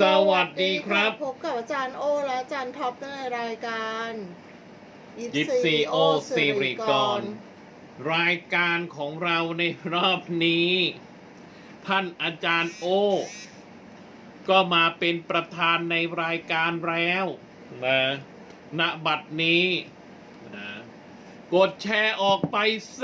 สวัสดีครับ พบกับอาจารย์โอและอาจารย์ท็อปในรายการยิปซีโอสิริกรรายการของเราในรอบนี้ ท่านอาจารย์โอ ก็มาเป็นประธานในรายการแล้วนะณบัดนี้นะกดแชร์ออกไปเซ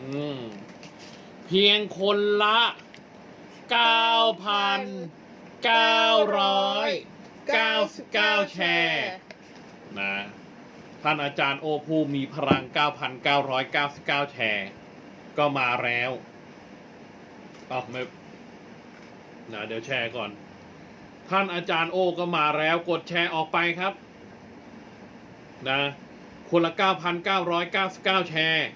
อืมเพียงคนละ 9,999 แชร์นะท่านอาจารย์โอผู้มีพลัง 9,999 แชร์ ก็มาแล้วอ๋อไม่นะเดี๋ยวแชร์ก่อน ท่านอาจารย์โอก็มาแล้วกดแชร์ออกไปครับ นะคนละ 9,999 แชร์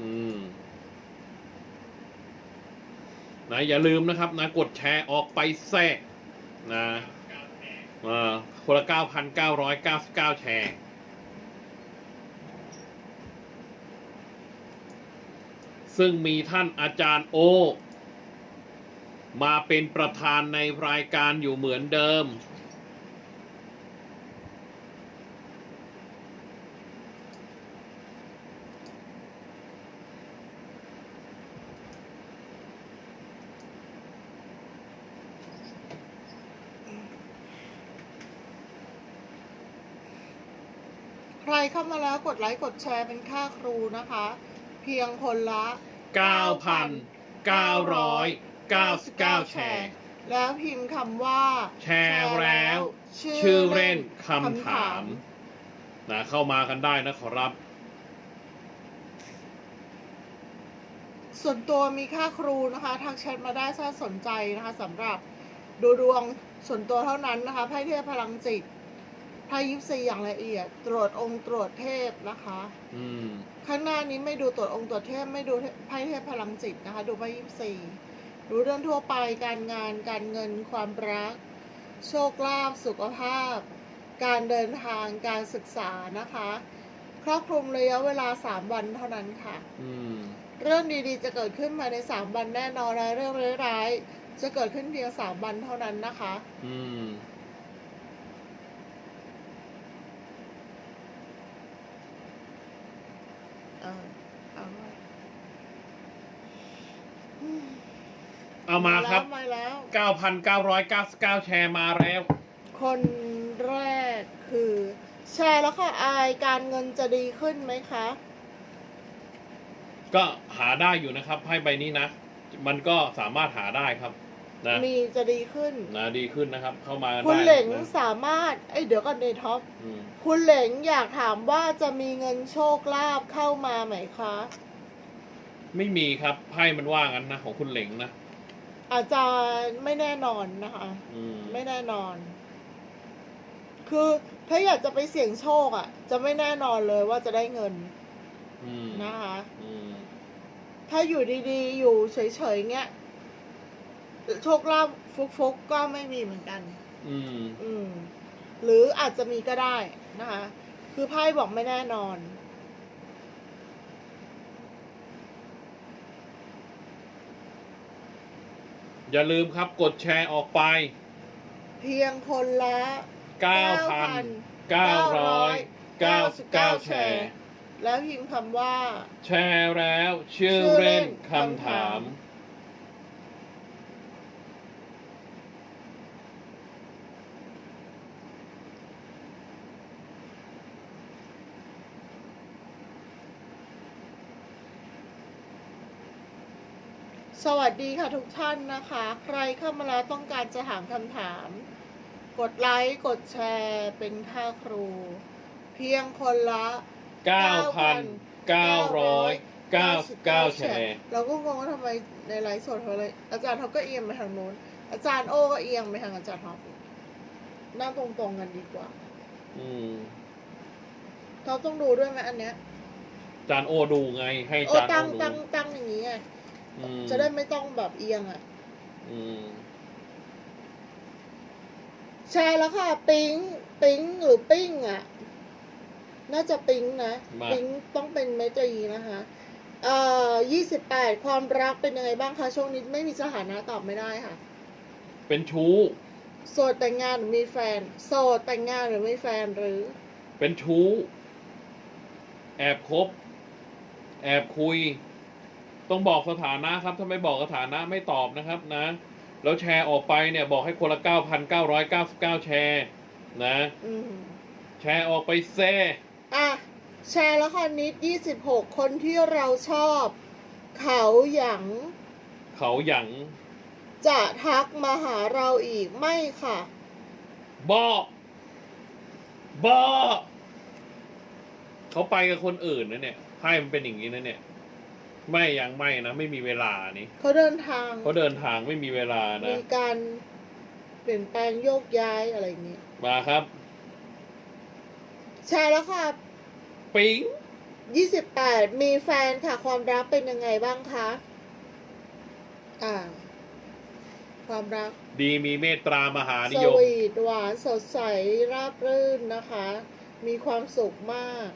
อืม นะอย่าลืมนะครับนะกดแชร์ออกไปแทรกนะอ่าคนละ9,999แชร์ซึ่งมีท่านอาจารย์โอ มาเป็นประธานในรายการอยู่เหมือนเดิม ใครเข้ามาแล้วกดไลค์กดแชร์เป็นค่าครูนะคะ เพียงคนละ 9,999 แชร์ แล้วพิมพ์คำว่า แชร์แล้ว ชื่อเล่นคำถามนะเข้ามากันได้นะขอรับ ส่วนตัวมีค่าครูนะคะทักแชทมาได้ถ้าสนใจนะคะสำหรับดูดวงส่วนตัวเท่านั้นนะคะไพ่เทพพลังจิต ไพ่ยิปซีอย่างละเอียด ตรวจองค์ตรวจเทพนะคะ อืม ข้างหน้านี้ไม่ดูตรวจองค์ตรวจเทพไม่ดูไพ่เทพพลังจิตนะคะ ดูไพ่ยิปซีดูเรื่องทั่วไปการงานการเงินความรัก โชคลาภสุขภาพ การเดินทางการศึกษานะคะ ครอบคลุมระยะเวลา 3 วันเท่านั้นค่ะ อืม เรื่องดีๆ จะเกิดขึ้นภายใน 3 วันแน่นอนและเรื่องร้ายๆจะเกิดขึ้นเพียง 3 วันเท่านั้นนะคะ อืม เออเอาไว้อืมเอามาครับ มาแล้ว 9,999 แชร์มาแล้ว คนแรกคือ แชร์แล้วค่ะอายการเงินจะดีขึ้นไหมคะ ก็หาได้อยู่นะครับไพ่ใบนี้นะ มันก็สามารถหาได้ครับ นะมีจะดีขึ้นนะดีขึ้นนะครับ เข้ามากันคุณได้เหลงนะสามารถเอ้ยเดี๋ยวก่อนเดท็อปอืมคุณเหลงอยากถามว่าจะมีเงินโชคลาภเข้ามาไหมคะ ไม่มีครับไพ่มันว่างั้นนะของคุณเหลงนะอาจารย์ไม่แน่นอนนะคะ อืมไม่แน่นอน คือถ้าอยากจะไปเสี่ยงโชคอะ จะไม่แน่นอนเลยว่าจะได้เงินอืมนะคะ อืมถ้าอยู่ดีๆ อยู่เฉยๆเงี้ย โชคลาภฟุกๆก็ไม่มีเหมือนกัน อืม อืม หรืออาจจะมีก็ได้นะคะ คือไพ่บอกไม่แน่นอน อย่าลืมครับกดแชร์ออกไป เพียงคนละ 9,999 แชร์ แล้วพิมพ์คำว่า แชร์แล้ว ชื่อเล่นคำถาม สวัสดีค่ะทุกท่านนะคะ ใครเข้ามาแล้วต้องการจะถามคำถาม กดไลค์ กดแชร์เป็นค่าครู เพียงคนละ 9,999 แชร์เราก็งงว่าทำไมในไลฟ์สดเขาเลย อาจารย์เขาก็เอียงไปทางนู้น อาจารย์โอก็เอียงไปทางอาจารย์ท็อปนั่งตรงๆกันดีกว่า อืมเขาต้องดูด้วยไหมอันเนี้ย จานโอดูไง ให้โอ้จานตั้งโอดูตั้งตั้งอย่างนี้ไง อืมจะได้ไม่ต้องแบบเอียงอะ อืมแชร์แล้วค่ะ ปิ๊ง ปิ๊งหรือปิ้งอะ น่าจะปิ๊งนะ มา ปิ๊งต้องเป็นเมตรีนะคะ เอ่อยี่สิบแปดความรักเป็นยังไงบ้างคะ ช่วงนี้ไม่มีสถานะตอบไม่ได้ค่ะ เป็นชู้ โสดแต่งงานหรือมีแฟน โสดแต่งงานหรือมีแฟนหรือ เป็นชู้ แอบคบ แอบคุย ต้องบอกสถานะครับถ้าไม่บอกสถานะไม่ตอบนะครับนะ แล้วแชร์ออกไปเนี่ยบอกให้คนละ 9,999 แชร์นะ อืมแชร์ออกไปเซ่อะแชร์ละครนิด 26 คนที่เราชอบ เขาหยังเขาหยังจะทักมาหาเราอีกไม่ค่ะ บอกบอเขาไปกับคนอื่นนะเนี่ยไพ่มันเป็นอย่างนี้นะเนี่ย ไม่ยังไม่นะ ไม่มีเวลานี่เขาเดินทางเขาเดินทางไม่มีเวลานะมีการเปลี่ยนแปลงโยกย้ายอะไรอย่างนี้มาครับแชร์แล้วค่ะปิ๊ง28มีแฟนค่ะ ความรักเป็นยังไงบ้างคะอ่า ความรัก ดีมีเมตตามหานิสยม วีทหวานสดใสราบรื่นนะคะ มีความสุขมาก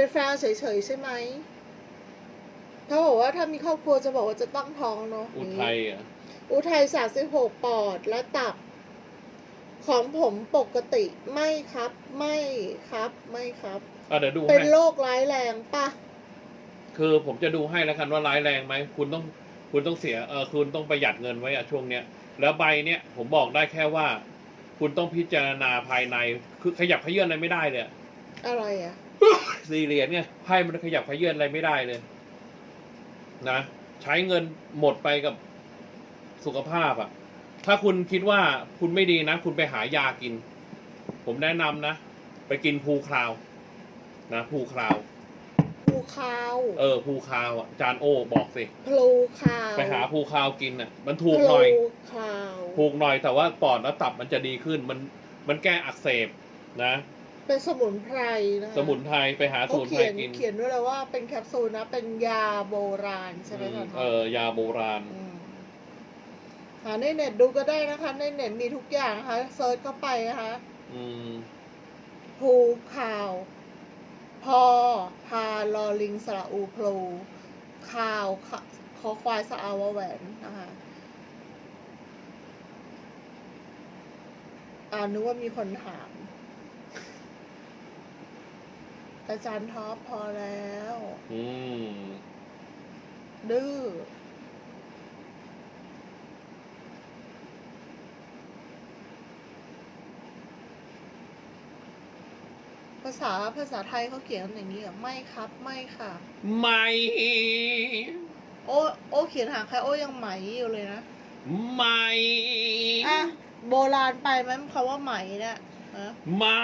เป็นแฟนเฉยๆใช่ไหมเขาบอกว่าถ้ามีครอบครัวจะบอกว่าจะตั้งท้องเนาะอุทัยอะอุทัย36ปอดและตับ ของผมปกติไม่ครับ ไม่ครับไม่ครับอะเดี๋ยวดูเป็นให้โรคร้ายแรงปะคือผมจะดูให้แล้วกันว่าร้ายแรงไหมคุณต้องคุณต้องเสียเออคุณต้องประหยัดเงินไว้อะช่วงเนี้ยแล้วใบเนี้ยผมบอกได้แค่ว่า คุณต้องพิจารณาภายในคือขยับเขยื่อนอะไรไม่ได้เลยอะอะไรอะ สี่เหรียญเนี่ยไพ่มันขยับขยื่นอะไรไม่ได้เลย นะใช้เงินหมดไปกับสุขภาพอะถ้าคุณคิดว่าคุณไม่ดีนะ คุณไปหายากิน ผมแนะนำนะ ไปกินภูคราว นะภูคราวภูคาว เออภูคราวอะอาจานโอบอกสิพลูคาวไปหาภูคราวกินอะ มันถูกหน่อยพลูคาวถูกหน่อยแต่ว่าปอดและตับมันจะดีขึ้น มันมันแก้อักเสบนะ เป็นสมุนไพรนะคะสมุนไพรไปหาสเขามุนไพรเขียนกินเขียนด้วยแล้วว่าเป็นแคปซูลนะ เป็นยาโบราณใช่ไหมอืมคะเออยาโบราณ มหาในเน็ตดูก็ได้นะคะ ในเน็ตมีทุกอย่างนะคะเซิร์ชเข้าไปนะคะอืมภูข่าว พอพาลอลิงสระอูพลูข่าวขะคอควายสะอาวาแหวนนะคะอ่านึกว่ามีคนถาม อาจารย์ท็อปพอแล้ว อืม ดื้อ ภาษาภาษาไทยเขาเขียนอย่างนี้เหรอไม่ครับ ไม่ค่ะ ไม่ โอโอเขียนหางใครโอยังไหมอยู่เลยนะ ไม่ อะ โบราณไปไหมคำว่าไหมเนี่ยฮะไม่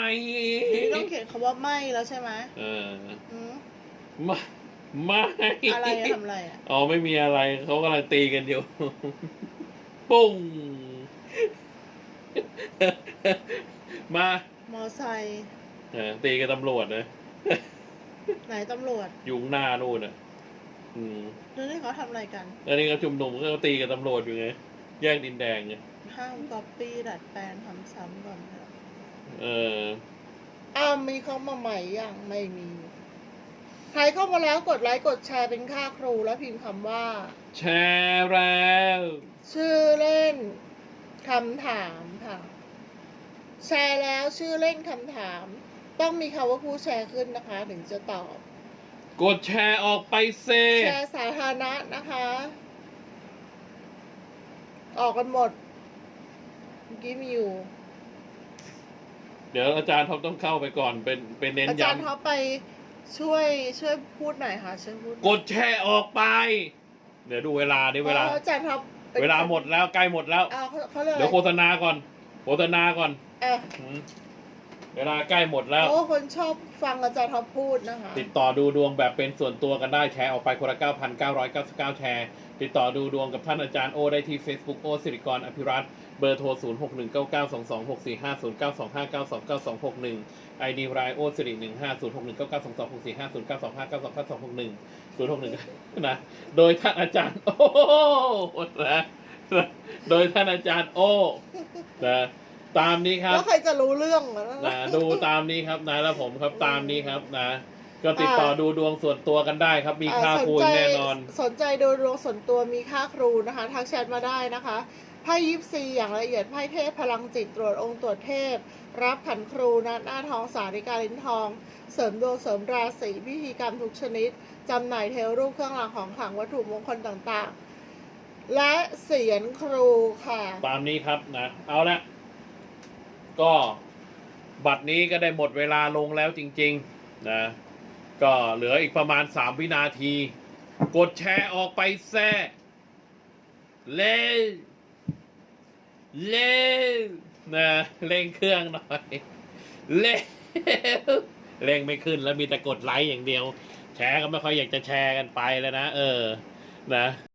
นี่ต้องเขียนคำว่าไม่แล้วใช่ไหมเอออืมไม่ไม่อะไรอะทำอะไรอะอ๋อไม่มีอะไรเขากำลังตีกันอยู่ ปุ้ง มามอไซค์เออตีกับตำรวจนะไหนตำรวจอยู่ข้างหน้านู่นอะ อืมแล้วนี่เขาทำอะไรกันแล้วนี่ก็ชุมนุมก็ตีกับตำรวจอยู่ไง แยกดินแดงไงห้ามก๊อปปี้ดัดแปลงทำซ้ำก่อนนะ เอออ้าวมีเข้ามาใหม่ยังไม่มี ใครเข้ามาแล้วกดไลค์กดแชร์เป็นค่าครูแล้วพิมพ์คำว่า แชร์แล้ว ชื่อเล่นคำถามค่ะ แชร์แล้วชื่อเล่นคำถาม ต้องมีคำว่าผู้แชร์ขึ้นนะคะ ถึงจะตอบ กดแชร์ออกไปเซแชร์สาธารณะนะคะ ออกกันหมดเมื่อกี้มีอยู่ เดี๋ยวอาจารย์ท็อปต้องเข้าไปก่อนเป็นเป็นเน้นอาจารย์ย้ำเขาไปช่วยช่วยพูดหน่อยค่ะช่วยพูดกดแชร์ออกไป เดี๋ยวดูเวลาดิเวลา พระอาจารย์เขาป็นเวลาหมดแล้วใกล้หมดแล้ว อ้าวเขาเขาเรียกอะเดี๋ยวไรโฆษณาก่อน โฆษณาก่อนอะอืม เวลาใกล้หมดแล้ว โอ้คนชอบฟังอาจารย์เขาพูดนะคะ ติดต่อดูดวงแบบเป็นส่วนตัวกันได้แชร์ออกไปคนละ9,999 แชร์ ติดต่อดูดวงกับท่านอาจารย์โอได้ที่ Facebook โอสิริกรอภิรัตน์เบอร์โทร 0619922645 09229296261 ID รายโอสิริ15 0619922645 09259296261 061นะโดยท่านอาจารย์โอนะโดยท่านอาจารย์โอนะ ตามนี้ครับแล้วใครจะรู้เรื่องเหรอนะดูตามนี้ครับนะแล้วผมครับตามนี้ครับนะกก็ติดต่อดูดวงส่วนตัวกันได้ครับ มีค่าอ่คุยสใจแน่นอน สนใจดูดวงส่วนตัวมีค่าครูนะคะทักแชทมาได้นะคะไพ่ยิปซีอย่างละเอียดไพ่เทพพลังจิตตรวจองค์ตรวจเทพ รับขันครูนัดหน้าทองสาริกาลิ้นทอง เสริมดวงเสริมราศีพิธีกรรมทุกชนิดจำหน่ายเทวรูปเครื่องรางของขลังวัตถุมงคลต่างๆ และเสียนครูค่ะ ตามนี้ครับนะ เอาละ ก็บัตรนี้ก็ได้หมดเวลาลงแล้วจริงๆนะก็เหลืออีกประมาณสามวินาที กดแชร์ออกไปแซ่เล่เล่นะเร่งเครื่องหน่อยเล่เร่งไม่ขึ้นแล้วมีแต่กดไลค์อย่างเดียว แชร์ก็ไม่ค่อยอยากจะแชร์กันไปเลยนะ เออ นะ